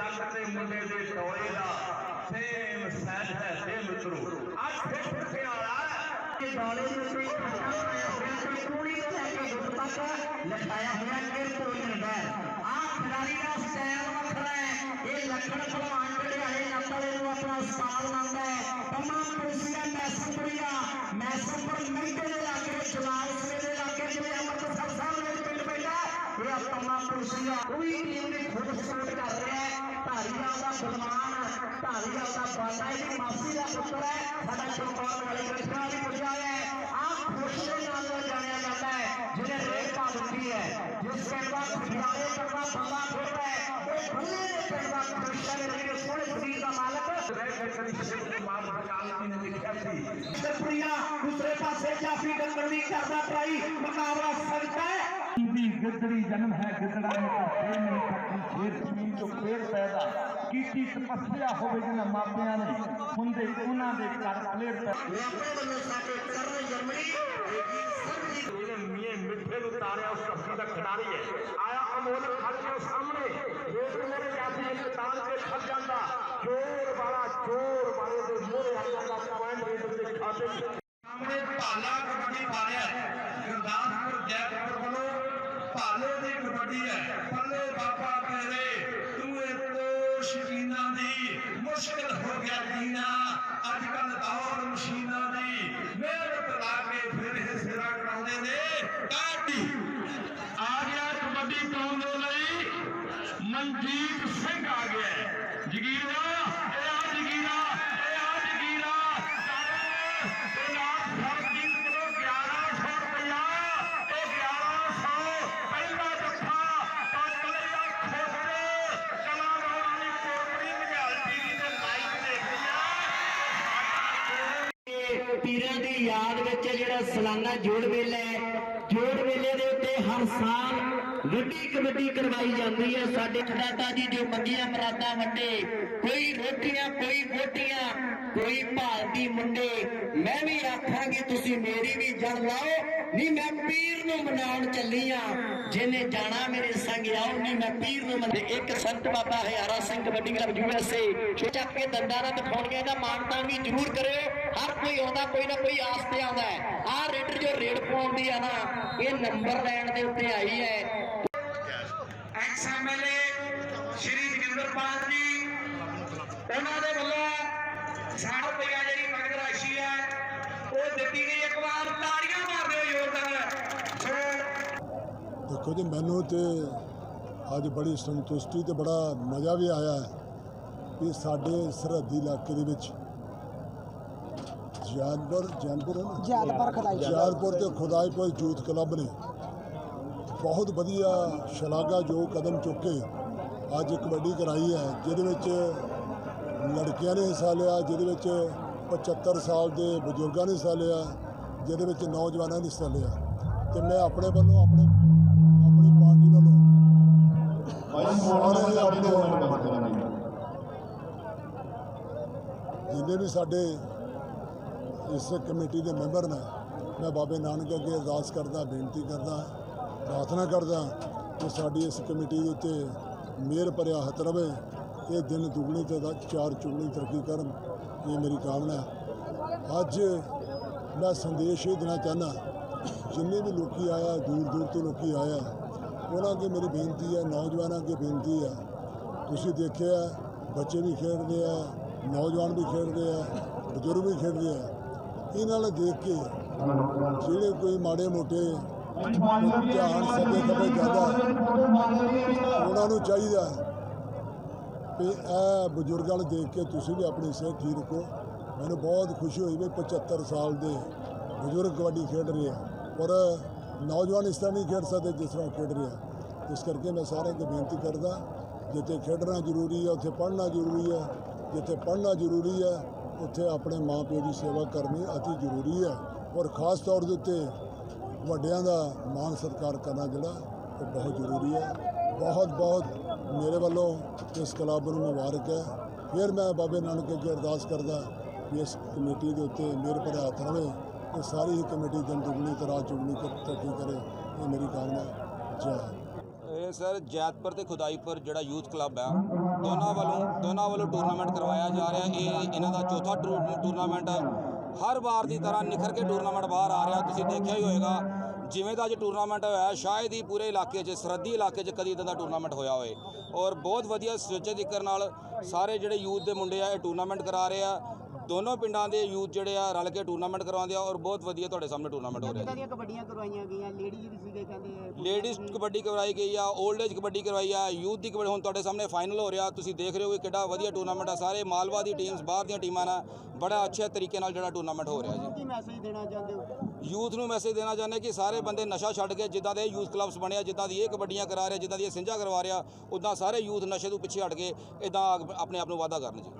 ਲੱਖ ਦੇ ਮੁੰਡੇ ਦੇ ਟੋਏ ਦਾ ਸੇਮ ਸੈਟ ਹੈ ਤੇ ਮਿੱਤਰੋ ਅੱਠ ਫੁੱਟੇ ਵਾਲਾ ਇਹ ਬਾਲੇ ਦੇ ਉੱਤੇ ਖੱਟਾ ਹੋਇਆ ਹੋਇਆ ਤੇ ਕੋਣੀ ਤੋਂ ਲੈ ਕੇ ਗੁੱਟ ਤੱਕ ਲਟਾਇਆ ਹੋਇਆ ਕਿਰਪੋ ਮਿਲਦਾ ਆ ਖਿਡਾਰੀ ਦਾ ਸਟਾਈਲ ਵੱਖਰਾ ਹੈ ਇਹ ਲੱਖਣ ਭਲਵਾਨ ਜਿਹੜੇ ਨੰਬਰ ਨੂੰ ਆਪਣਾ ਉਸਤਾਦ ਮੰਨਦਾ ਹੈ ਤਮਾਮ ਪੁਰਸੀਆਂ ਮੈਸਪੁਰੀਆ ਮੈਸਪੁਰ ਮਹਿੰਗੇ ਦੇ ਇਲਾਕੇ ਵਿੱਚ ਜਵਾਬ ਸਵੇ ਦੇ ਇਲਾਕੇ ਜਿਵੇਂ ਅੰਮ੍ਰਿਤਸਰ ਸਾਹਿਬ ਦੇ ਪਿੰਡ ਪੈਂਦਾ ਇਹ ਆ ਤਮਾਮ ਪੁਰਸੀਆਂ ਕੋਈ ਟੀਮ ਦੀ ਖੁਦ ਸਪੋਰਟ ਕਰ ਰਿਹਾ ਹੈ ਧਾਰੀਵਾਲ ਦਾ ਬਲਵਾਨ ਧਾਰੀਵਾਲ ਦਾ ਬਾਲਾ ਇਹਦੀ ਮਾਸੀ ਦਾ ਪੁੱਤਰ ਹੈ ਸਾਡਾ ਚੌਪਾਲ ਵਾਲੇ ਕ੍ਰਿਸ਼ਨਾ ਵੀ ਪੁੱਜਿਆ ਹੈ ਆਹ ਖੁਸ਼ ਦੇ ਨਾਲ ਨਾਲ ਜਾਣਿਆ ਜਾਂਦਾ ਹੈ ਜਿਹਨੇ ਰੇਟ ਪਾ ਦਿੱਤੀ ਹੈ ਜਿਸ ਪਿੰਡ ਦਾ ਖਿਡਾਰੇ ਪਿੰਡ ਦਾ ਬੰਦਾ ਖੋਲਦਾ ਹੈ ਉਹ ਖੁੱਲੇ ਦੇ ਪਿੰਡ ਦਾ ਕ੍ਰਿਸ਼ਨਾ ਦੇ ਜਿਹੜੇ ਸੋਹਣੇ ਸਰੀਰ ਦਾ ਮਾਲਕ ਰਹਿ ਕੇ ਕਰੀ ਸ਼ਿਵ ਕੁਮਾਰ ਬਕਾਲਤੀ ਨੇ ਲਿਖਿਆ ਸੀ ਸਰਪ੍ਰਿਆ ਦੂਸਰੇ ਪਾਸੇ ਜਾਫੀ ਸਖਤ ਹੈ ਦੀ ਗਿੱਦੜੀ ਜਨਮ ਹੈ ਗਿੱਦੜਾ ਨੇ ਫੇਰ ਨਹੀਂ ਕੱਟੀ ਸ਼ੇਰ ਜ਼ਮੀਨ ਤੋਂ ਫੇਰ ਪੈਦਾ। ਕੀਤੀ ਤਪੱਸਿਆ ਹੋਵੇ ਜਿਨ੍ਹਾਂ ਮਾਪਿਆਂ ਨੇ ਹੁੰਦੇ ਉਹਨਾਂ ਦੇ ਘਰ ਫਲੇਰ ਪੈ ਉਹ ਆਪਣੇ ਵੱਲੋਂ ਸਾਡੇ ਕਰਨ ਜਰਮਨੀ ਸਰਬਜੀਤ ਇਹਨੇ ਮੀਏ ਮਿੱਠੇ ਨੂੰ ਤਾਰਿਆ ਉਸ ਧਰਤੀ ਦਾ ਖਿਡਾਰੀ ਹੈ। ਆਇਆ ਅਮੋਲ ਖੜ ਕੇ ਉਹ ਸਾਹਮਣੇ। ਦੇਖ ਮੇਰੇ ਜਾਤੀ ਇੱਕ ਤਾਲ ਕੇ ਖੜ ਜਾਂਦਾ। ਚੋਰ ਵਾਲਾ ਚੋਰ ਵਾਲੇ ਦੇ ਮੂਹਰੇ ਆ ਜਾਂਦਾ ਪੁਆਇੰਟ ਰੇਡਰ ਦੇ ਖਾਤੇ ਵਿੱਚ ਸਾਹਮਣੇ ਭਾਲਾ ਕਬੱਡੀ ਪਾ ਰਿਹਾ ਹੈ ਗੁਰਦਾਸਪੁਰ ਜੈਪੁਰ ਵੱਲੋਂ ਭਾਲੇ ਦੀ ਕਬੱਡੀ ਹੈ ਪੱਲੇ ਬਾਬਾ ਤੇਰੇ ਤੂੰ ਇਹ ਤੋ ਸ਼ਕੀਨਾ ਦੀ ਮੁਸ਼ਕਲ ਹੋ ਗਿਆ ਜੀਣਾ ਅੱਜ ਕੱਲ ਦੌਰ ਮਸ਼ੀਨਾਂ ਦੀ ਮਿਹਨਤ ਲਾ ਕੇ ਫਿਰ ਇਹ ਸਿਰਾ ਕਰਾਉਂਦੇ ਨੇ ਕਾਟੀ ਆ ਗਿਆ ਕਬੱਡੀ ਪਾਉਣ ਦੇ ਲਈ ਮਨਜੀਤ ਸਿੰਘ ਆ ਗਿਆ ਹੈ। ਜਗੀਰਾ ਇਹ ਆ ਜਗੀਰਾ ਇਹ ਆ ਜਗੀਰਾ ਇਹ ਨਾਲ ਸਰਜੀਤ ਕੋਲੋਂ 1100 ਰੁਪਇਆ ਇਹ 1100 ਪਹਿਲਾ ਜੱਫਾ ਤਾਂ ਕਲਈਆ ਖੋਸਰੇ ਕਲਾ ਲਾਉਣ ਵਾਲੀ ਕੋਟੜੀ ਮਝਾਲ ਟੀਵੀ ਦੇ ਲਾਈਵ ਦੇਖਦੀ ਆ ਪੀਰਾਂ ਦੀ ਯਾਦ ਵਿੱਚ ਜਿਹੜਾ ਸਾਲਾਨਾ ਜੋੜ ਮੇਲਾ ਹੈ, ਜੋੜ ਮੇਲੇ ਦੇ ਉੱਤੇ ਹਰ ਸਾਲ ਵੱਡੀ ਕਬੱਡੀ ਕਰਵਾਈ ਜਾਂਦੀ ਹੈ। ਸਾਡੇ ਖਦਾਤਾ ਜੀ ਜੋ ਮੰਗੀਆਂ ਮਰਾਦਾ ਵੰਡੇ, ਕੋਈ ਰੋਟੀਆਂ, ਕੋਈ ਗੋਟੀਆਂ ਕੋਈ ਭਾਲਦੀ ਮੁੰਡੇ, ਮੈਂ ਵੀ ਆਖਾਂਗੀ ਤੁਸੀਂ ਮੇਰੀ ਵੀ ਜੜ ਲਾਓ ਨਹੀਂ ਮੈਂ ਪੀਰ ਨੂੰ ਮਨਾਉਣ ਚੱਲੀ ਆ। ਜਿਹਨੇ ਜਾਣਾ ਮੇਰੇ ਸੰਗ ਆਓ ਨਹੀਂ ਮੈਂ ਪੀਰ ਨੂੰ ਮੰਨ ਇੱਕ ਸੰਤ ਬਾਬਾ ਹਯਾਰਾ ਸਿੰਘ ਕਬੱਡੀ ਕਲੱਬ ਯੂਐਸਏ ਚੱਕ ਕੇ ਦੰਦਾਂ ਨਾਲ ਦਿਖਾਉਣਗੇ ਦਾ ਮਾਨਤਾ ਵੀ ਜ਼ਰੂਰ ਕਰਿਓ। ਹਰ ਕੋਈ ਆਉਂਦਾ, ਕੋਈ ਨਾ ਕੋਈ ਆਸ ਤੇ ਆਉਂਦਾ ਹੈ। ਆਹ ਰੇਡਰ ਜੋ ਰੇਡ ਪਾਉਂਦੀ ਆ ਨਾ, ਇਹ ਨੰਬਰ ਲੈਣ ਦੇ ਉੱਤੇ ਆਈ ਹੈ। ਐਕਸ ਐਮਐਲਏ ਸ਼੍ਰੀ ਜਗਿੰਦਰਪਾਲ ਜੀ। ਉਹਨਾਂ ਦੇ ਵੱਲੋਂ 60 ਰੁਪਇਆ ਜਿਹੜੀ ਨਗਦ ਰਾਸ਼ੀ ਹੈ ਉਹ ਦਿੱਤੀ ਗਈ। ਇੱਕ ਵਾਰ ਤਾੜੀਆਂ ਮਾਰ ਦਿਓ ਜ਼ੋਰਦਾਰ ਦੇਖੋ ਜੀ ਮੈਨੂੰ ਤੇ ਅੱਜ ਬੜੀ ਸੰਤੁਸ਼ਟੀ ਤੇ ਬੜਾ ਮਜ਼ਾ ਵੀ ਆਇਆ ਹੈ ਕਿ ਸਾਡੇ ਸਰਹੱਦੀ ਇਲਾਕੇ ਦੇ ਵਿੱਚ ਜਾਨਪੁਰ ਜਾਨਪੁਰ? ਜੈਲਪੁਰ ਖਦਾਈ ਜਾਨਪੁਰ ਤੇ ਖੁਦਾਈਪੁਰ ਯੂਥ ਕਲੱਬ ਨੇ ਬਹੁਤ ਵਧੀਆ ਸ਼ਲਾਘਾ ਜੋ ਕਦਮ ਚੁੱਕੇ ਅੱਜ ਕਬੱਡੀ ਕਰਾਈ ਹੈ ਜਿਹਦੇ ਵਿੱਚ ਲੜਕੀਆਂ ਨੇ ਹਿੱਸਾ ਲਿਆ ਜਿਹਦੇ ਵਿੱਚ 75 ਸਾਲ ਦੇ ਬਜ਼ੁਰਗਾਂ ਨੇ ਹਿੱਸਾ ਲਿਆ ਜਿਹਦੇ ਵਿੱਚ ਨੌਜਵਾਨਾਂ ਨੇ ਹਿੱਸਾ ਲਿਆ। ਤੇ ਮੈਂ ਆਪਣੇ ਵੱਲੋਂ ਆਪਣੇ ਆਪਣੀ ਪਾਰਟੀ ਵੱਲੋਂ ਜਿੰਨੇ ਵੀ ਸਾਡੇ ਇਸ ਕਮੇਟੀ ਦੇ ਮੈਂਬਰ ਨੇ ਮੈਂ ਬਾਬੇ ਨਾਨਕ ਅੱਗੇ ਅਰਦਾਸ ਕਰਦਾ ਬੇਨਤੀ ਕਰਦਾ ਪ੍ਰਾਰਥਨਾ ਕਰਦਾ ਕਿ ਸਾਡੀ ਇਸ ਕਮੇਟੀ ਦੇ ਉੱਤੇ ਮਿਹਰ ਭਰਿਆ ਹੱਥ ਰਵੇ ਇਹ ਦਿਨ ਦੁਗਣੀ ਤੇ ਚਾਰ ਚੁਗਣੀ ਤਰੱਕੀ ਕਰਨ ਇਹ ਮੇਰੀ ਕਾਮਨਾ ਹੈ। ਅੱਜ ਮੈਂ ਸੰਦੇਸ਼ ਇਹ ਦੇਣਾ ਚਾਹੁੰਦਾ ਜਿੰਨੇ ਵੀ ਲੋਕੀ ਆਇਆ ਦੂਰ ਦੂਰ ਤੋਂ ਲੋਕੀ ਆਇਆ ਉਹਨਾਂ ਅੱਗੇ ਮੇਰੀ ਬੇਨਤੀ ਹੈ ਨੌਜਵਾਨਾਂ ਅੱਗੇ ਬੇਨਤੀ ਹੈ। ਤੁਸੀਂ ਦੇਖਿਆ ਬੱਚੇ ਵੀ ਖੇਡਦੇ ਆ ਨੌਜਵਾਨ ਵੀ ਖੇਡਦੇ ਆ ਬਜ਼ੁਰਗ ਵੀ ਖੇਡਦੇ ਆ। ਇਹਨਾਂ ਨੂੰ ਦੇਖ ਕੇ ਜਿਹੜੇ ਕੋਈ ਮਾੜੇ ਮੋਟੇ ਧਿਆਨ ਸਭੇ ਖਬੇ ਜਾਂਦਾ ਉਹਨਾਂ ਨੂੰ ਚਾਹੀਦਾ ਵੀ ਇਹ ਬਜ਼ੁਰਗਾਂ ਨੂੰ ਦੇਖ ਕੇ ਤੁਸੀਂ ਵੀ ਆਪਣੀ ਸਿਹਤ ਠੀਕ ਰੱਖੋ। ਮੈਨੂੰ ਬਹੁਤ ਖੁਸ਼ੀ ਹੋਈ ਵੀ 75 ਸਾਲ ਦੇ ਬਜ਼ੁਰਗ ਕਬੱਡੀ ਖੇਡ ਰਹੇ ਆ ਔਰ ਨੌਜਵਾਨ ਇਸ ਤਰ੍ਹਾਂ ਨਹੀਂ ਖੇਡ ਸਕਦੇ ਜਿਸ ਤਰ੍ਹਾਂ ਖੇਡ ਰਹੇ ਆ। ਇਸ ਕਰਕੇ ਮੈਂ ਸਾਰਿਆਂ ਨੂੰ ਬੇਨਤੀ ਕਰਦਾ, ਜਿੱਥੇ ਖੇਡਣਾ ਜ਼ਰੂਰੀ ਹੈ, ਉੱਥੇ ਪੜ੍ਹਨਾ ਜ਼ਰੂਰੀ ਹੈ, ਜਿੱਥੇ ਪੜ੍ਹਨਾ ਜ਼ਰੂਰੀ ਹੈ, ਉੱਥੇ ਆਪਣੇ ਮਾਪਿਓ ਦੀ ਸੇਵਾ ਕਰਨੀ ਅਤੀ ਜ਼ਰੂਰੀ ਹੈ ਔਰ ਖਾਸ ਤੌਰ ਦੇ ਉੱਤੇ ਵੱਡਿਆਂ ਦਾ ਮਾਣ ਸਤਿਕਾਰ ਕਰਨਾ ਜਿਹੜਾ ਉਹ ਬਹੁਤ ਜ਼ਰੂਰੀ ਹੈ। ਬਹੁਤ ਬਹੁਤ ਮੇਰੇ ਵੱਲੋਂ ਇਸ ਕਲੱਬ ਨੂੰ ਮੁਬਾਰਕ ਹੈ। ਫਿਰ ਮੈਂ ਬਾਬੇ ਨਾਨਕ ਅੱਗੇ ਅਰਦਾਸ ਕਰਦਾ ਕਿ ਇਸ ਕਮੇਟੀ ਦੇ ਉੱਤੇ ਮੇਰੇ ਭਰਾ ਹੱਥ ਰਵੇ ਤੇ ਸਾਰੀ ਹੀ ਕਮੇਟੀ ਦਿਨ ਦੁਗਣੀ ਤੇ ਰਾਤ ਚੁਗਣੀ ਤਰੱਕੀ ਕਰੇ। ਇਹ ਮੇਰੀ ਕਾਮਨਾ ਜੈ ਇਹ ਸਰ ਜੈਤਪੁਰ ਤੇ ਖੁਦਾਈਪੁਰ ਜਿਹੜਾ ਯੂਥ ਕਲੱਬ ਹੈ ਦੋਨਾਂ ਵੱਲੋਂ ਦੋਨਾਂ ਵੱਲੋਂ ਟੂਰਨਾਮੈਂਟ ਕਰਵਾਇਆ ਜਾ ਰਿਹਾ। ਇਹ ਇਹਨਾਂ ਦਾ ਚੌਥਾ ਟੂਰ- ਟੂਰਨਾਮੈਂਟ ਹੈ ਹਰ ਵਾਰ ਦੀ ਤਰ੍ਹਾਂ ਨਿਖਰ ਕੇ ਟੂਰਨਾਮੈਂਟ ਬਾਹਰ ਆ ਰਿਹਾ। ਤੁਸੀਂ ਦੇਖਿਆ ਹੀ ਹੋਏਗਾ, ਜਿਵੇਂ ਦਾ ਅੱਜ ਟੂਰਨਾਮੈਂਟ ਹੋਇਆ, ਸ਼ਾਇਦ ਹੀ ਪੂਰੇ ਇਲਾਕੇ 'ਚ, ਸਰਹੱਦੀ ਇਲਾਕੇ 'ਚ ਕਦੀ ਇਦਾਂ ਦਾ ਟੂਰਨਾਮੈਂਟ ਹੋਇਆ ਹੋਵੇ। ਔਰ ਬਹੁਤ ਵਧੀਆ ਸੁਚੱਜੇ ਤਰੀਕੇ ਨਾਲ ਸਾਰੇ ਜਿਹੜੇ ਯੂਥ ਦੇ ਮੁੰਡੇ ਆ, ਇਹ ਟੂਰਨਾਮੈਂਟ ਕਰਾ ਰਹੇ ਆ। ਦੋਨੋਂ ਪਿੰਡਾਂ ਦੇ ਯੂਥ ਜਿਹੜੇ ਆ ਰਲ ਕੇ ਟੂਰਨਾਮੈਂਟ ਕਰਵਾਉਂਦੇ ਆ ਔਰ ਬਹੁਤ ਵਧੀਆ ਤੁਹਾਡੇ ਸਾਹਮਣੇ ਟੂਰਨਾਮੈਂਟ ਹੋ ਰਿਹਾ ਕਿੱਦਾਂ ਦੀਆਂ ਕਬੱਡੀਆਂ ਕਰਵਾਈਆਂ ਗਈਆਂ? ਲੇਡੀਜ਼ ਵੀ ਸੀਗੇ ਕਹਿੰਦੇ ਲੇਡੀਜ਼ ਕਬੱਡੀ ਕਰਵਾਈ ਗਈ ਆ 올ਡ ਏਜ ਕਬੱਡੀ ਕਰਵਾਈ ਆ ਯੂਥ ਦੀ ਕਬੱਡੀ ਹੁਣ ਤੁਹਾਡੇ ਸਾਹਮਣੇ ਫਾਈਨਲ ਹੋ ਰਿਹਾ ਤੁਸੀਂ ਦੇਖ ਰਹੇ ਹੋ ਕਿ ਕਿੱਡਾ ਵਧੀਆ ਟੂਰਨਾਮੈਂਟ ਆ ਸਾਰੇ ਮਾਲਵਾ ਦੀ ਟੀਮਸ ਬਾਹਰ ਦੀਆਂ ਟੀਮਾਂ ਨਾਲ ਬੜਾ ਅੱਛੇ ਤਰੀਕੇ ਨਾਲ ਜਿਹੜਾ ਟੂਰਨਾਮੈਂਟ ਹੋ ਰਿਹਾ ਜੀ। ਕੀ ਮੈਸੇਜ ਦੇਣਾ ਚਾਹੁੰਦੇ ਹੋ? ਯੂਥ ਨੂੰ ਮੈਸੇਜ ਦੇਣਾ ਚਾਹੁੰਦੇ ਕਿ ਸਾਰੇ ਬੰਦੇ ਨਸ਼ਾ ਛੱਡ ਕੇ ਜਿੱਦਾਂ ਦੇ ਯੂਥ ਕਲੱਬਸ ਬਣਿਆ ਜਿੱਦਾਂ ਦੀ ਇਹ ਕਬੱਡੀਆਂ ਕਰਾ ਰਿਹਾ ਜਿੱਦਾਂ ਦੀ ਇਹ ਸਿੰਝਾ ਕਰਵਾ ਰਿਹਾ ਉਦਾਂ ਸਾਰੇ ਯੂਥ ਨਸ਼ੇ ਤੋਂ ਪਿੱਛੇ ਹਟ ਕੇ ਇਦਾਂ ਆਪਣੇ ਆਪ ਨੂੰ ਵਾਅਦਾ ਕਰਨ ਜੀ।